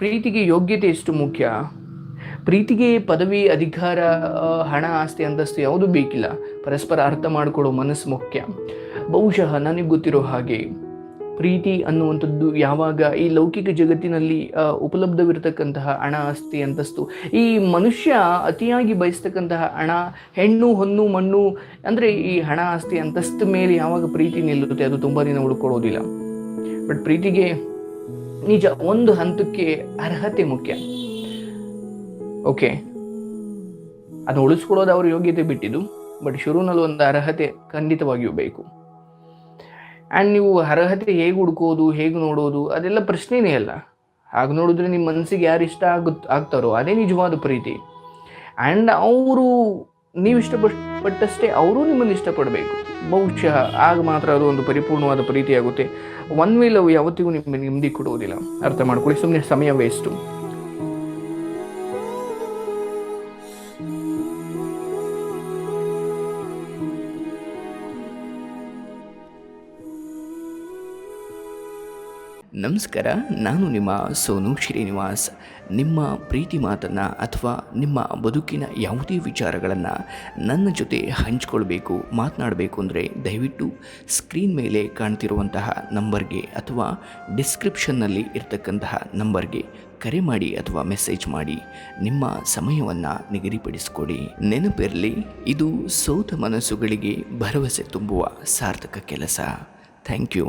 ಪ್ರೀತಿಗೆ ಯೋಗ್ಯತೆ ಎಷ್ಟು ಮುಖ್ಯ? ಪ್ರೀತಿಗೆ ಪದವಿ, ಅಧಿಕಾರ ಹಣ, ಆಸ್ತಿ ಅಂತಸ್ತು ಯಾವುದು ಬೇಕಿಲ್ಲ. ಪರಸ್ಪರ ಅರ್ಥ ಮಾಡಿಕೊಳ್ಳೋ ಮನಸ್ಸು ಮುಖ್ಯ. ಬಹುಶಃ ನನಗೆ ಗೊತ್ತಿರೋ ಹಾಗೆ ಪ್ರೀತಿ ಅನ್ನುವಂಥದ್ದು ಯಾವಾಗ ಈ ಲೌಕಿಕ ಜಗತ್ತಿನಲ್ಲಿ ಉಪಲಬ್ಧವಿರತಕ್ಕಂತಹ ಹಣ, ಆಸ್ತಿ ಅಂತಸ್ತು ಈ ಮನುಷ್ಯ ಅತಿಯಾಗಿ ಬಯಸ್ತಕ್ಕಂತಹ ಹಣ, ಹೆಣ್ಣು, ಹೊನ್ನು, ಮಣ್ಣು, ಅಂದರೆ ಈ ಹಣ, ಆಸ್ತಿ ಅಂತಸ್ತು ಮೇಲೆ ಯಾವಾಗ ಪ್ರೀತಿ ನಿಲ್ಲುತ್ತೆ ಅದು ತುಂಬ ದಿನ ಉಳ್ಕೊಳ್ಳೋದಿಲ್ಲ ಬಟ್ ಪ್ರೀತಿಗೆ ನಿಜ ಒಂದು ಹಂತಕ್ಕೆ ಅರ್ಹತೆ ಮುಖ್ಯ. ಓಕೆ ಅದನ್ನ ಉಳಿಸ್ಕೊಳ್ಳೋದು ಅವ್ರ ಯೋಗ್ಯತೆ ಬಿಟ್ಟಿದ್ದು ಬಟ್ ಶುರುನಲ್ಲಿ ಒಂದು ಅರ್ಹತೆ ಖಂಡಿತವಾಗಿಯೂ ಬೇಕು. ಆ್ಯಂಡ್ ನೀವು ಅರ್ಹತೆ ಹೇಗೆ ಹುಡ್ಕೋದು, ಹೇಗೆ ನೋಡೋದು, ಅದೆಲ್ಲ ಪ್ರಶ್ನೆನೇ ಅಲ್ಲ. ಹಾಗೆ ನೋಡಿದ್ರೆ ನಿಮ್ಮ ಮನಸ್ಸಿಗೆ ಯಾರು ಇಷ್ಟ ಆಗುತ್ತೆ ಆಗ್ತಾರೋ, ಅದೇ ನಿಜವಾದ ಪ್ರೀತಿ. ಆ್ಯಂಡ್ ಅವರು, ನೀವು ಇಷ್ಟಪಟ್ಟಷ್ಟೇ ಅವರು ನಿಮ್ಮನ್ನು ಇಷ್ಟಪಡಬೇಕು. ಬಹುಶಃ ಆಗ ಮಾತ್ರ ಅದು ಒಂದು ಪರಿಪೂರ್ಣವಾದ ಪ್ರೀತಿಯಾಗುತ್ತೆ. ಒನ್ ವೇ ಲವ್ ಯಾವತ್ತಿಗೂ ನಿಮಗೆ ನೆಮ್ಮದಿ ಕೊಡುವುದಿಲ್ಲ. ಅರ್ಥ ಮಾಡ್ಕೊಳ್ಳಿ ಸುಮ್ಮನೆ ಸಮಯ ವೇಸ್ಟು ನಮಸ್ಕಾರ, ನಾನು ನಿಮ್ಮ ಸೋನು ಶ್ರೀನಿವಾಸ್. ನಿಮ್ಮ ಪ್ರೀತಿ ಮಾತನ್ನು ಅಥವಾ ನಿಮ್ಮ ಬದುಕಿನ ಯಾವುದೇ ವಿಚಾರಗಳನ್ನು ನನ್ನ ಜೊತೆ ಹಂಚ್ಕೊಳ್ಬೇಕು, ಮಾತನಾಡಬೇಕು ಅಂದರೆ ದಯವಿಟ್ಟು ಸ್ಕ್ರೀನ್ ಮೇಲೆ ಕಾಣ್ತಿರುವಂತಹ ನಂಬರ್ಗೆ ಅಥವಾ ಡಿಸ್ಕ್ರಿಪ್ಷನ್ನಲ್ಲಿ ಇರ್ತಕ್ಕಂತಹ ನಂಬರ್ಗೆ ಕರೆ ಮಾಡಿ ಅಥವಾ ಮೆಸೇಜ್ ಮಾಡಿ. ನಿಮ್ಮ ಸಮಯವನ್ನು ನಿಗದಿಪಡಿಸಿಕೊಡಿ. ನೆನಪಿರಲಿ, ಇದು ಸೋತ ಮನಸ್ಸುಗಳಿಗೆ ಭರವಸೆ ತುಂಬುವ ಸಾರ್ಥಕ ಕೆಲಸ. Thank you.